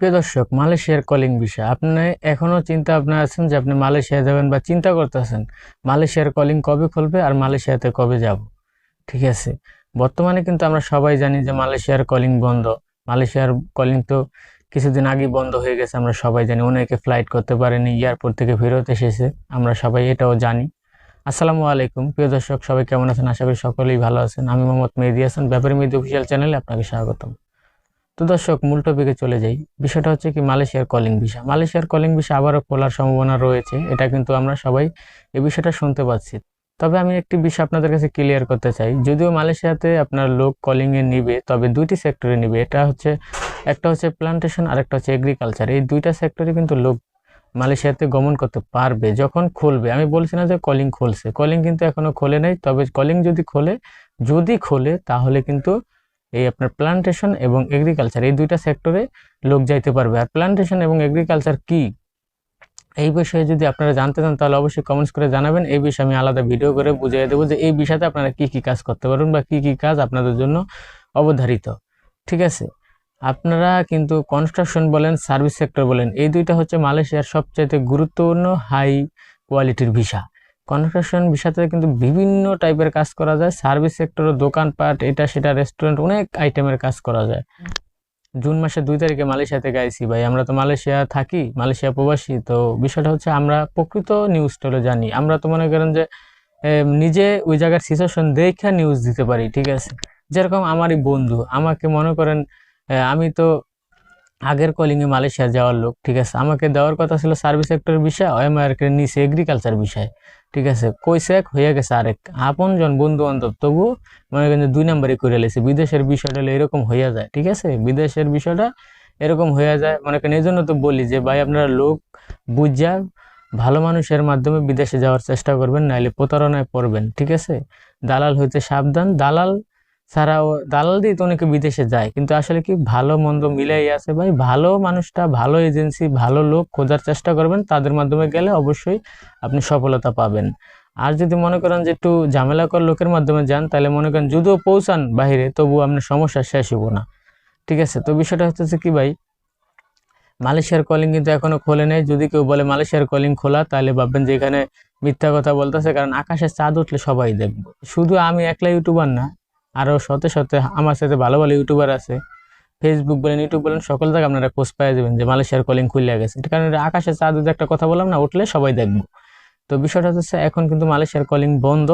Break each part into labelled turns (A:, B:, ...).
A: প্রিয় দর্শক, মালয়েশিয়ার কলিং বিষয়। আপনি এখনও চিন্তা ভাবনা আছেন যে আপনি মালয়েশিয়া যাবেন বা চিন্তা করতেছেন, মালয়েশিয়ার কলিং কবে খুলবে আর মালয়েশিয়াতে কবে যাব? ঠিক আছে? বর্তমানে কিন্তু আমরা সবাই জানি যে মালয়েশিয়ার কলিং বন্ধ। মালয়েশিয়ার কলিং তো কিছুদিন আগে বন্ধ হয়ে গেছে, আমরা সবাই জানি। অনেকে ফ্লাইট করতে পারেনি এয়ারপোর্ট থেকে ফেরত এসেছে, আমরা সবাই এটাও জানি। আসসালামু আলাইকুম। প্রিয় দর্শক, সবাই কেমন আছেন? আশা করি সকলেই ভালো আছেন। আমি মোহাম্মদ মেহেদি হাসান, ব্যাপারী মেহেদি অফিসিয়াল চ্যানেলে আপনাকে স্বাগতম। তো দর্শক, মূল টপিকে চলে যাই। বিষয়টা হচ্ছে কি মালয়েশিয়ার কলিং ভিসা মালয়েশিয়ার কলিং ভিসা আবারও খোলার সম্ভাবনা রয়েছে, এটা কিন্তু আমরা সবাই এই বিষয়টা শুনতে পাচ্ছি। তবে আমি একটি বিষয় আপনাদের কাছে ক্লিয়ার করতে চাই। যদিও মালয়েশিয়াতে আপনার লোক কলিংয়ে নিবে, তবে দুইটি সেক্টরে নিবে। এটা হচ্ছে, একটা হচ্ছে প্লান্টেশন আর একটা হচ্ছে এগ্রিকালচার এই দুইটা সেক্টরে কিন্তু লোক মালয়েশিয়াতে গমন করতে পারবে যখন খুলবে। আমি বলছি না যে কলিং খুলছে। কলিং কিন্তু এখনও খোলে নাই, তবে কলিং যদি খোলে যদি খোলে, তাহলে কিন্তু এই আপনার প্লান্টেশন এবং এগ্রিকালচার এই দুইটা সেক্টরে লোক যাইতে পারবে। আর প্লান্টেশন এবং এগ্রিকালচার কি? এই বিষয়ে যদি আপনারা জানতে চান, তাহলে অবশ্যই কমেন্টস করে জানাবেন। এই বিষয়ে আমি আলাদা ভিডিও করে বুঝিয়ে দেবো যে এই বিষয়তে আপনারা কি কি কাজ করতে পারবেন বা কি কি কাজ আপনাদের জন্য অবধারিত। ঠিক আছে? আপনারা কিন্তু কনস্ট্রাকশন বলেন সার্ভিস সেক্টর বলেন, এই দুইটা হচ্ছে মালয়েশিয়ার সবচাইতে গুরুত্বপূর্ণ হাই কোয়ালিটির ভিসা। কনস্ট্রাকশন বিষয়তে কিন্তু বিভিন্ন টাইপের কাজ করা যায়। সার্ভিস সেক্টরও দোকানপাট, এটা সেটা রেস্টুরেন্ট অনেক আইটেমের কাজ করা যায়। জুন মাসের দুই তারিখে মালয়েশিয়া থেকে আইসি ভাই। আমরা তো মালয়েশিয়া থাকি, মালয়েশিয়া প্রবাসী। তো বিষয়টা হচ্ছে আমরা প্রকৃত নিউজ নিউজটা জানি। আমরা তো মনে করেন যে নিজে ওই জায়গার সিচুয়েশন দেখে নিউজ দিতে পারি, ঠিক আছে? যেরকম আমারই বন্ধু, আমাকে মনে করেন আমি তো আগের কলিংয়ে মালয়েশিয়া যাওয়ার লোক, ঠিক আছে? আমাকে দেওয়ার কথা ছিল সার্ভিস সেক্টরের বিষয় আমি আর কি নিচে এগ্রিকালচার বিষয়, ঠিক আছে? কইছে এক হয়ে গেছে আরেক। আপন জন বন্ধু বান্ধব, তবু মনে করেন দুই নাম্বারই করে লেছে। বিদেশের বিষয়টা হলে এরকম হইয়া যায়, ঠিক আছে? বিদেশের বিষয়টা এরকম হইয়া যায়। মনে করেন এই জন্য তো বলি যে, ভাই, আপনারা লোক বুঝা ভালো মানুষের মাধ্যমে বিদেশে যাওয়ার চেষ্টা করবেন, নাইলে প্রতারণায় পড়বেন, ঠিক আছে? দালাল হইতে সাবধান। দালাল ছাড়াও দালাল দিয়ে তো অনেকে বিদেশে যায়, কিন্তু আসলে কি ভালো মন্দ মিলাই আছে ভাই? ভালো মানুষটা, ভালো এজেন্সি, ভালো লোক খোঁজার চেষ্টা করবেন, তাদের মাধ্যমে গেলে অবশ্যই আপনি সফলতা পাবেন। আর যদি মনে করেন যে একটু ঝামেলাকর লোকের মাধ্যমে যান, তাহলে মনে করেন যদিও পৌঁছান বাইরে তবু আপনার সমস্যা শেষ হব না। ঠিক আছে, তো বিষয়টা হচ্ছে কি ভাই? মালয়েশিয়ার কলিং কিন্তু এখনও খোলে নেই। যদি কেউ বলে মালয়েশিয়ার কলিং খোলা, তাহলে ভাববেন যে এখানে মিথ্যা কথা বলতেছে, কারণ আকাশে চাঁদ উঠলে সবাই দেখবে। শুধু আমি একলা ইউটিউবার না আরও শতে শতে আমার সাথে ভালো ভালো ইউটিউবার আছে। ফেসবুক বলেন ইউটিউব বলেন, সকল জায়গায় আপনারা খোঁজ পাই যাবেন যে মালয়েশিয়ার কলিং খুলে গেছে। এটা কারণ আকাশে চাঁদ একটা কথা বললাম না, উঠলে সবাই দেখব। তো বিষয়টা হচ্ছে এখন কিন্তু মালয়েশিয়ার কলিং বন্ধ,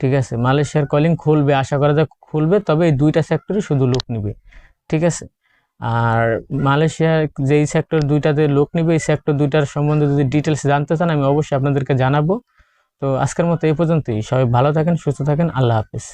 A: ঠিক আছে? মালয়েশিয়ার কলিং খুলবে, আশা করা যায় খুলবে, তবে এই দুইটা সেক্টরে শুধু লোক নিবে, ঠিক আছে? আর মালয়েশিয়ার যেই সেক্টর দুইটাতে লোক নিবে, এই সেক্টর দুইটার সম্বন্ধে যদি ডিটেলস জানতে চান, আমি অবশ্যই আপনাদেরকে জানাব। তো আজকের মতো এই পর্যন্তই। সবাই ভালো থাকেন, সুস্থ থাকেন, আল্লাহ হাফিজ।